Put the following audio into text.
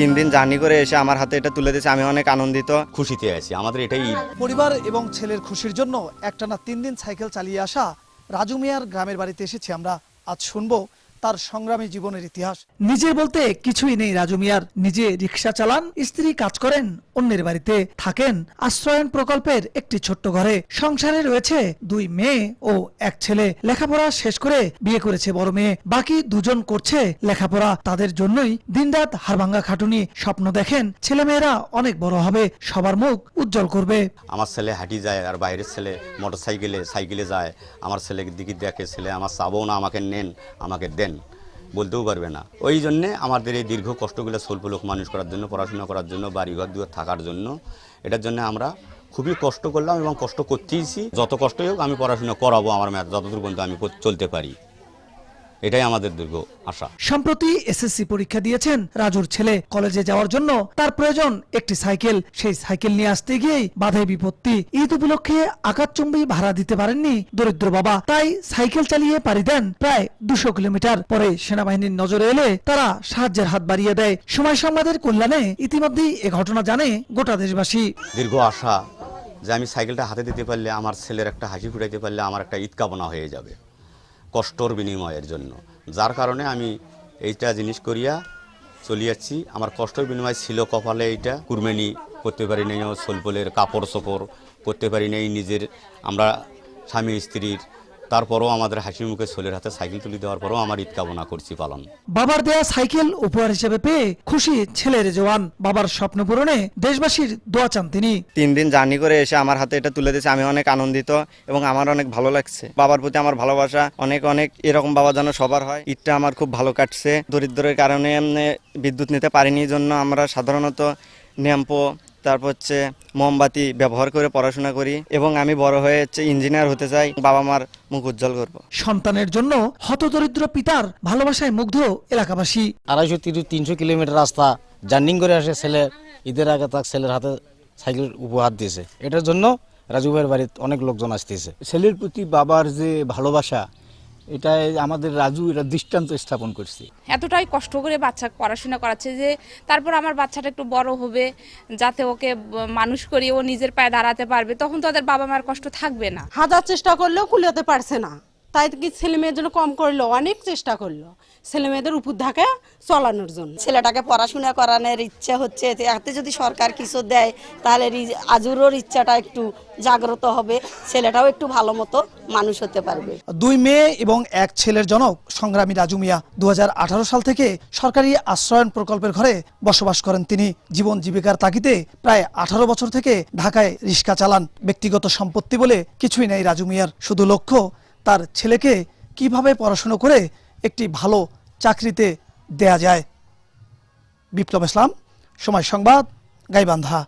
তিন দিন জার্নি করে এসে আমার হাতে এটা তুলে দিয়েছে আমি অনেক আনন্দিত। খুশিতে আছি আমাদের এটাই পরিবার এবং ছেলের খুশির জন্য একটানা তিন দিন সাইকেল চালিয়ে আসা রাজু মিয়ার গ্রামের বাড়িতে এসেছি আমরা। আজ শুনব তার সংগ্রামী জীবনের ইতিহাস। নিজের বলতে কিছুই নেই রাজু মিয়ার। নিজে রিক্সা চালান, স্ত্রী কাজ করেন, অন্যের বাড়িতে থাকেন। আশ্রয়ন প্রকল্পের একটি ছোট্ট ঘরে সংসারে রয়েছে দুই মেয়ে ও এক ছেলে। লেখাপড়া শেষ করে বিয়ে করেছে বড় মেয়ে। বাকি দুজন করছে লেখাপড়া। তাদের জন্যই দিনরাত হাড়ভাঙ্গা খাটুনি স্বপ্ন দেখেন। ছেলেমেয়েরা অনেক বড় হবে, সবার মুখ উজ্জ্বল করবে। আমার ছেলে হাঁটি যায় আর বাইরের ছেলে মোটর সাইকেলে সাইকেলে যায়। আমার ছেলের দিকে দেখে, ছেলে আমার চাবও না, আমাকে নেন, আমাকে দেন। বলতেও পারবে না। ওই জন্যে আমাদের এই দীর্ঘ কষ্টগুলো স্বল্প লোক মানুষ করার জন্য, পড়াশোনা করার জন্য, বাড়িঘর দুয়ার থাকার জন্য, এটার জন্য আমরা খুবই কষ্ট করলাম এবং কষ্ট করতেইছি। যত কষ্টই হোক আমি পড়াশোনা করাবো আমার ম্যাথ যতদূর পর্যন্ত আমি চলতে পারি। এটাই আমাদের দীর্ঘ আশা। সম্প্রতি এসএসসি পরীক্ষা দিয়েছেন রাজুর ছেলে। কলেজে যাওয়ার জন্য তার প্রয়োজন একটি সাইকেল। সেই সাইকেল নিয়ে আসতে গিয়েই বাধাই বিপত্তি। ঈদ উপলক্ষে আকাশচুম্বী ভাড়া দিতে পারেননি দরিদ্র বাবা। তাই সাইকেল চালিয়ে পাড়ি দেন প্রায় দুশো কিলোমিটার। পরে সেনাবাহিনীর নজরে এলে তারা সাহায্যের হাত বাড়িয়ে দেয়। সময় সংবাদের কল্যাণে ইতিমধ্যেই এ ঘটনা জানে গোটা দেশবাসী। দীর্ঘ আশা যে আমি সাইকেলটা হাতে দিতে পারলে আমার ছেলের একটা হাসি ফুটাইতে পারলে আমার একটা ঈদ কামনা হয়ে যাবে। কষ্টর বিনিময়ের জন্য। যার কারণে আমি এইটা জিনিস করিয়া চলে যাচ্ছি। আমার কষ্টর বিনিময় ছিল কপালে এইটা। কুরমেনি করতে পারি নাই সোলপোলের কাপড় চোপড় করতে পারি নাই। নিজের আমরা স্বামী স্ত্রীর তারপরও আমাদের হাসি মুখে ছোলের হাতে সাইকেল তুলে দেওয়ার পরও আমার ঈদ কামনা করছি পালন। বাবার দেয়া সাইকেল উপহার হিসেবে পেয়ে খুশি ছেলের জওয়ান। বাবার স্বপ্ন পূরণে দেশবাসীর দোয়া চান তিনি। তিন দিন জার্নি করে এসে আমার হাতে এটা তুলে দিয়েছে। আমি অনেক আনন্দিত এবং আমার অনেক ভালো লাগছে। বাবার প্রতি আমার ভালোবাসা অনেক অনেক এরকম বাবা যেন সবার হয়। ঈদটা আমার খুব ভালো কাটছে। দরিদ্রের কারণে বিদ্যুৎ নিতে পারিনি জন্য আমরা সাধারণত ন্যাম্পো তারপর হচ্ছে মোমবাতি ব্যবহার করে পড়াশোনা করি এবং আমি বড় হয়ে হচ্ছে ইঞ্জিনিয়ার হতে চাই বাবা মার মুখ উজ্জ্বল করব। সন্তানের জন্য হতদরিদ্র পিতার ভালোবাসায় মুগ্ধ এলাকাবাসী। আড়াইশো তিরিশ তিনশো কিলোমিটার রাস্তা জার্নিং করে আসে ছেলে ঈদের আগে তার ছেলের হাতে সাইকেল উপহার দিয়েছে। এটার জন্য রাজু ভাইয়ের বাড়িতে অনেক লোকজন আসতেছে। ছেলের প্রতি বাবার যে ভালোবাসা এটাই আমাদের রাজু এটা দৃষ্টান্ত স্থাপন করছে। এতটাই কষ্ট করে বাচ্চা পড়াশোনা করাচ্ছে যে তারপর আমার বাচ্চাটা একটু বড় হবে যাতে ওকে মানুষ করে ও নিজের পায়ে দাঁড়াতে পারবে তখন তো তাদের বাবা মার কষ্ট থাকবে না। হাজার চেষ্টা করলেও কুলোতে পারছে না। তাই কি ছেলে মেয়ের জন্য কম করল? অনেক চেষ্টা করল। ছেলে মেয়েদের উপর ধাকে চলানোর জন্য। ছেলেটাকে পড়াশোনা করানোর ইচ্ছা হচ্ছে এতে যদি সরকার কিছু দেয় তাহলে আজুরোর ইচ্ছাটা একটু জাগ্রত হবে ছেলেটাও একটু ভালো মতো মানুষ হতে পারবে। দুই মেয়ে এবং এক ছেলের জনক সংগ্রামী রাজু মিয়া দু সাল থেকে সরকারি আশ্রয়ন প্রকল্পের ঘরে বসবাস করেন তিনি। জীবন জীবিকার তাগিদে প্রায় আঠারো বছর থেকে ঢাকায় রিক্সা চালান। ব্যক্তিগত সম্পত্তি বলে কিছুই নেই রাজু মিয়ার। শুধু লক্ষ্য তার ছেলেকে কীভাবে পড়াশুনো করে একটি ভালো চাকরিতে দেয়া যায়। বিপ্লব ইসলাম সময় সংবাদ গাইবান্ধা।